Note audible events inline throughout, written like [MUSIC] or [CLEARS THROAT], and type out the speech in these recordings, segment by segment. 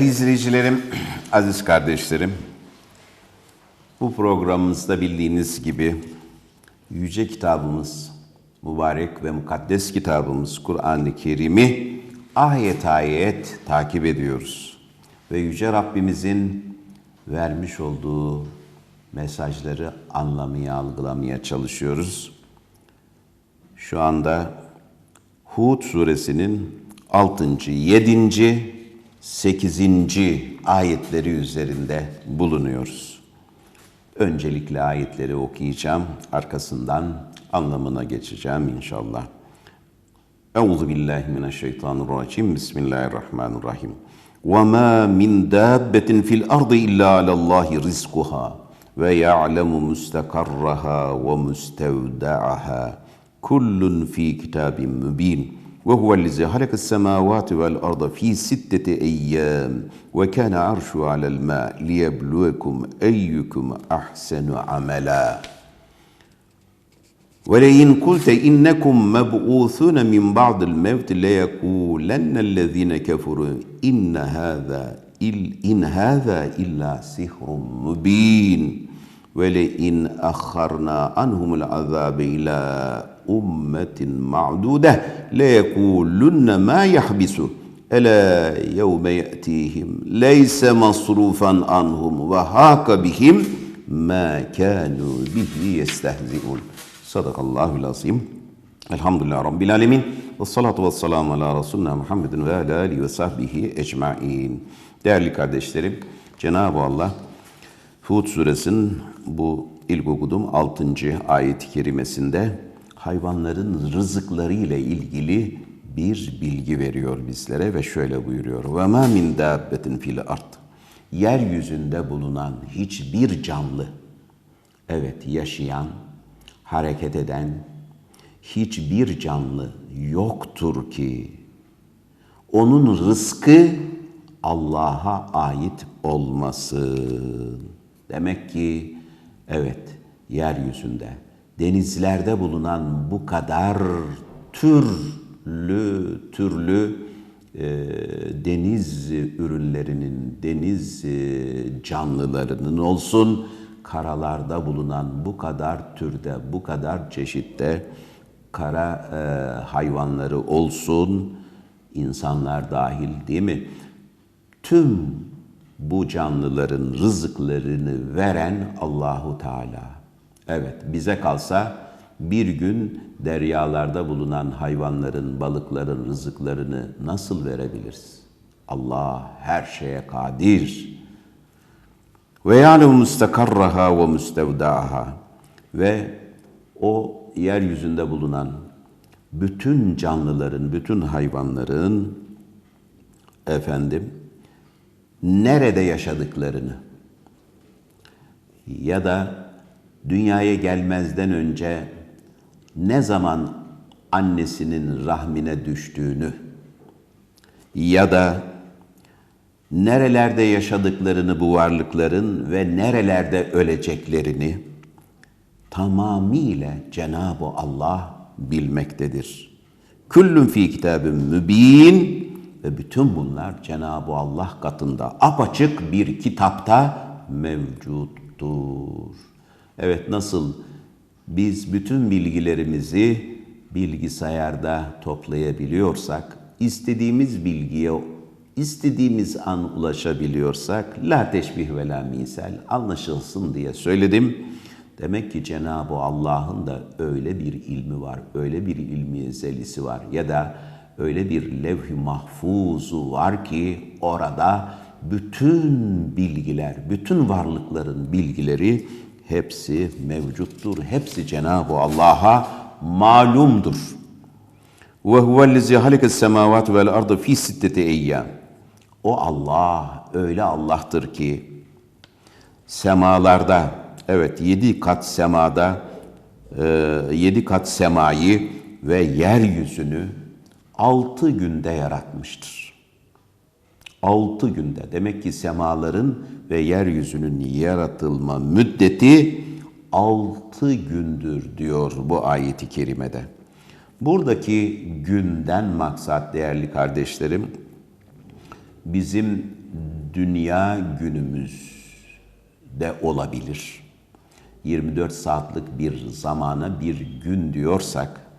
Değerli izleyicilerim, [CLEARS THROAT] aziz kardeşlerim, bu programımızda bildiğiniz gibi yüce kitabımız, mübarek ve mukaddes kitabımız Kur'an-ı Kerim'i ayet ayet takip ediyoruz. Ve yüce Rabbimizin vermiş olduğu mesajları anlamaya, algılamaya çalışıyoruz. Şu anda Hud suresinin 6. 7. 8. ayetleri üzerinde bulunuyoruz. Öncelikle ayetleri okuyacağım, arkasından anlamına geçeceğim inşallah. Euzu billahi mineşşeytanirracim. Bismillahirrahmanirrahim. Ve ma min dabbetin fil ardı illa alallahi rizkuha ve ya'lemu mustakarraha ve mustevdaaha kullun fi kitabin mübin.'' وهو الذي خلق السماوات والأرض في ستة أيام وكان عرشه على الماء ليبلوكم أيكم أحسن عملا. ولئن قلت إنكم مبعوثون من بعد الموت ليقولن الذين كفروا إن هذا إن هذا إلا سحر مبين. ve le in akharna anhumul azabe ila ummetin ma'dude le yekulunne ma yahbisu ele yevme ye'tihim leyse masrufan anhum ve haka bihim ma kanu bihi yestehzi'un. Sadakallahu lazim. Elhamdülillah Rabbil Alemin. Ve salatu ve selamu ala Resulüna Muhammedin ve ala alihi ve sahbihi ecmain. Değerli kardeşlerim, Cenab-ı Allah Hud suresinin bu ilk okuduğum 6. ayet-i kerimesinde hayvanların rızıkları ile ilgili bir bilgi veriyor bizlere ve şöyle buyuruyor. Ve ma min dabbetin fil ard. Yeryüzünde bulunan hiçbir canlı, evet yaşayan, hareket eden hiçbir canlı yoktur ki onun rızkı Allah'a ait olmasın. Demek ki evet yeryüzünde denizlerde bulunan bu kadar türlü türlü e, deniz ürünlerinin, deniz e, canlılarının olsun, karalarda bulunan bu kadar türde, bu kadar çeşitte kara e, hayvanları olsun, insanlar dahil değil mi? Tüm bu canlıların rızıklarını veren Allahu Teala. Evet, bize kalsa bir gün deryalarda bulunan hayvanların, balıkların rızıklarını nasıl verebiliriz? Allah her şeye kadir. Ve ya'lemu mustakarraha ve mustevda'aha ve o yeryüzünde bulunan bütün canlıların, bütün hayvanların efendim nerede yaşadıklarını ya da dünyaya gelmezden önce ne zaman annesinin rahmine düştüğünü ya da nerelerde yaşadıklarını bu varlıkların ve nerelerde öleceklerini tamamıyla Cenab-ı Allah bilmektedir. Küllün fi kitabın mübin ve bütün bunlar Cenab-ı Allah katında apaçık bir kitapta mevcuttur. Evet nasıl biz bütün bilgilerimizi bilgisayarda toplayabiliyorsak, istediğimiz bilgiye istediğimiz an ulaşabiliyorsak, la teşbih ve la misal anlaşılsın diye söyledim. Demek ki Cenab-ı Allah'ın da öyle bir ilmi var, öyle bir ilmi ezelisi var ya da öyle bir levh-i mahfuzu var ki orada bütün bilgiler, bütün varlıkların bilgileri hepsi mevcuttur. Hepsi Cenab-ı Allah'a malumdur. Ve huvellezî halekas semâvâti vel ardı fî sitteti. O Allah öyle Allah'tır ki semalarda evet yedi kat semada e, yedi kat semayı ve yeryüzünü altı günde yaratmıştır. Altı günde. Demek ki semaların ve yeryüzünün yaratılma müddeti altı gündür diyor bu ayeti kerimede. Buradaki günden maksat değerli kardeşlerim, bizim dünya günümüz de olabilir. 24 saatlik bir zamana bir gün diyorsak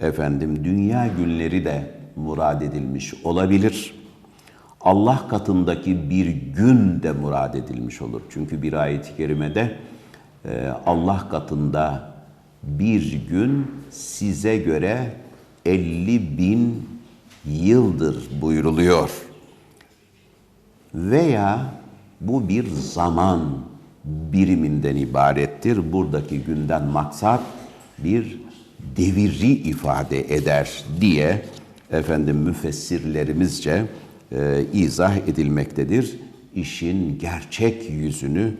efendim dünya günleri de murad edilmiş olabilir. Allah katındaki bir gün de murad edilmiş olur. Çünkü bir ayet-i kerimede e, Allah katında bir gün size göre 50 bin yıldır buyuruluyor. Veya bu bir zaman biriminden ibarettir. Buradaki günden maksat bir deviri ifade eder diye efendim müfessirlerimizce e, izah edilmektedir. İşin gerçek yüzünü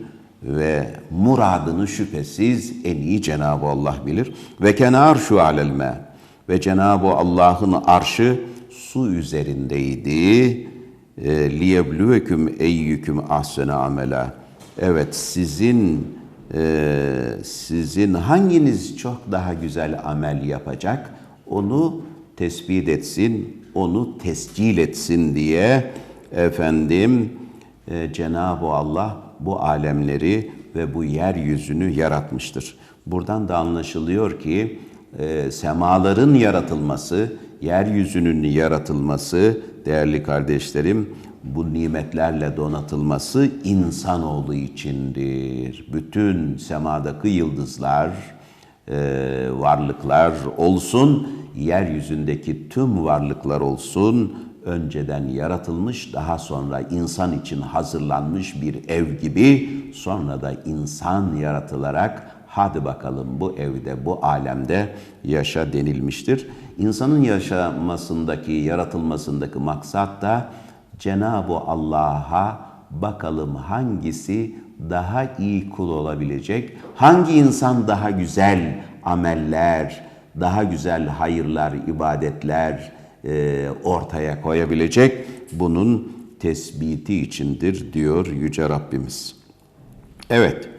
ve muradını şüphesiz en iyi Cenab-ı Allah bilir. Ve kenar şu alelme ve Cenab-ı Allah'ın arşı su üzerindeydi. E, Liyebluveküm eyyüküm ahsene amela. Evet sizin sizin hanginiz çok daha güzel amel yapacak onu tespit etsin, onu tescil etsin diye efendim e, Cenab-ı Allah bu alemleri ve bu yeryüzünü yaratmıştır. Buradan da anlaşılıyor ki e, semaların yaratılması, yeryüzünün yaratılması değerli kardeşlerim bu nimetlerle donatılması insanoğlu içindir. Bütün semadaki yıldızlar, e, varlıklar olsun, yeryüzündeki tüm varlıklar olsun, önceden yaratılmış, daha sonra insan için hazırlanmış bir ev gibi, sonra da insan yaratılarak hadi bakalım bu evde, bu alemde yaşa denilmiştir. İnsanın yaşamasındaki, yaratılmasındaki maksat da Cenab-ı Allah'a bakalım hangisi daha iyi kul olabilecek, hangi insan daha güzel ameller, daha güzel hayırlar, ibadetler e, ortaya koyabilecek bunun tespiti içindir diyor Yüce Rabbimiz. Evet,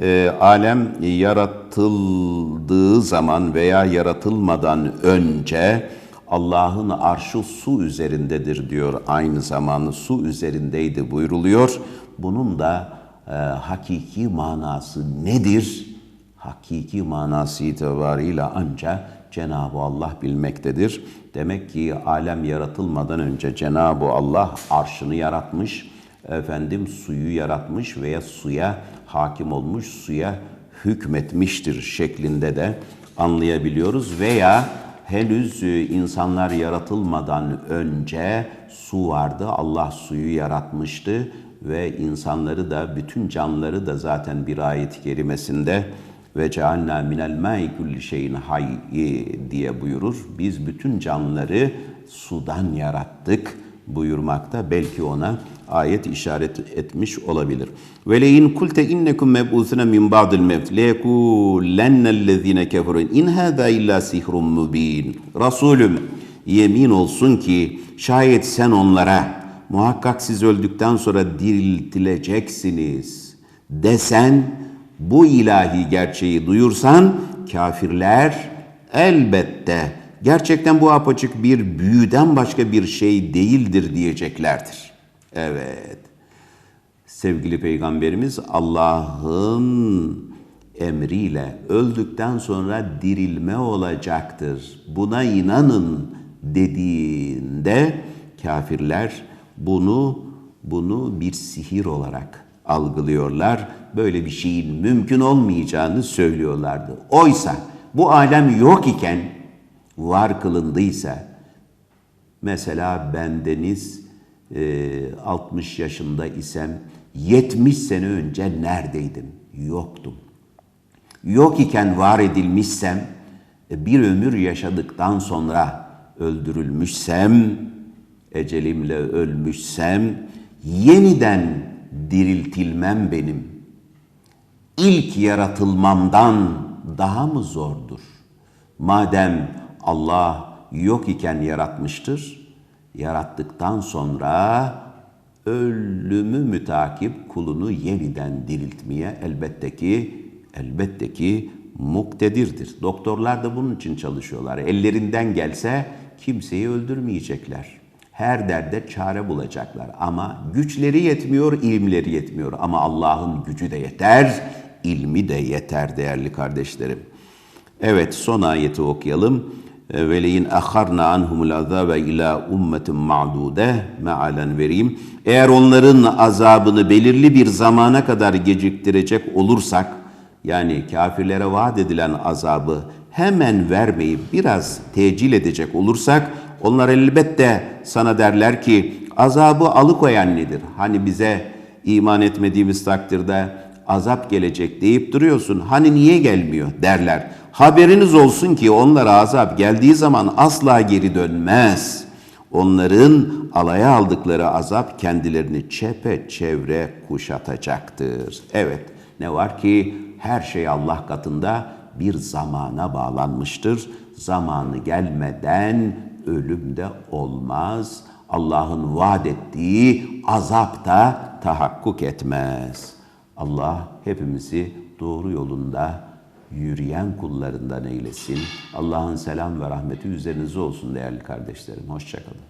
e, alem yaratıldığı zaman veya yaratılmadan önce Allah'ın arşı su üzerindedir diyor. Aynı zamanda su üzerindeydi buyruluyor. Bunun da e, hakiki manası nedir? Hakiki manası itibarıyla ancak Cenab-ı Allah bilmektedir. Demek ki alem yaratılmadan önce Cenab-ı Allah arşını yaratmış, efendim suyu yaratmış veya suya hakim olmuş, suya hükmetmiştir şeklinde de anlayabiliyoruz. Veya henüz e, insanlar yaratılmadan önce su vardı. Allah suyu yaratmıştı ve insanları da bütün canlıları da zaten bir ayet-i kerimesinde ve cealna minel ma'i kulli şeyin hayy diye buyurur. Biz bütün canlıları sudan yarattık buyurmakta. Belki ona ayet işaret etmiş olabilir. Ve leyin kulte innekum meb'usuna min ba'dil mevt leyekulennellezine keferun in hâzâ illa sihrun mubin. Resulüm yemin olsun ki şayet sen onlara muhakkak siz öldükten sonra diriltileceksiniz desen bu ilahi gerçeği duyursan kafirler elbette gerçekten bu apaçık bir büyüden başka bir şey değildir diyeceklerdir. Evet. Sevgili Peygamberimiz Allah'ın emriyle öldükten sonra dirilme olacaktır. Buna inanın dediğinde kafirler bunu bunu bir sihir olarak algılıyorlar. Böyle bir şeyin mümkün olmayacağını söylüyorlardı. Oysa bu alem yok iken var kılındıysa mesela bendeniz e, 60 yaşında isem 70 sene önce neredeydim? Yoktum. Yok iken var edilmişsem e, bir ömür yaşadıktan sonra öldürülmüşsem, ecelimle ölmüşsem yeniden diriltilmem benim ilk yaratılmamdan daha mı zordur? Madem Allah yok iken yaratmıştır, yarattıktan sonra ölümü mütakip kulunu yeniden diriltmeye elbette ki elbette ki muktedirdir. Doktorlar da bunun için çalışıyorlar. Ellerinden gelse kimseyi öldürmeyecekler her derde çare bulacaklar. Ama güçleri yetmiyor, ilimleri yetmiyor. Ama Allah'ın gücü de yeter, ilmi de yeter değerli kardeşlerim. Evet son ayeti okuyalım. Ve leyin aharna anhumul azabe ila ummetin ma'dude mealen vereyim. Eğer onların azabını belirli bir zamana kadar geciktirecek olursak yani kafirlere vaat edilen azabı hemen vermeyip biraz tecil edecek olursak onlar elbette sana derler ki azabı alıkoyan nedir? Hani bize iman etmediğimiz takdirde azap gelecek deyip duruyorsun. Hani niye gelmiyor derler. Haberiniz olsun ki onlara azap geldiği zaman asla geri dönmez. Onların alaya aldıkları azap kendilerini çepeçevre kuşatacaktır. Evet ne var ki her şey Allah katında bir zamana bağlanmıştır. Zamanı gelmeden ölüm de olmaz. Allah'ın vaat ettiği azap da tahakkuk etmez. Allah hepimizi doğru yolunda yürüyen kullarından eylesin. Allah'ın selam ve rahmeti üzerinize olsun değerli kardeşlerim. Hoşçakalın.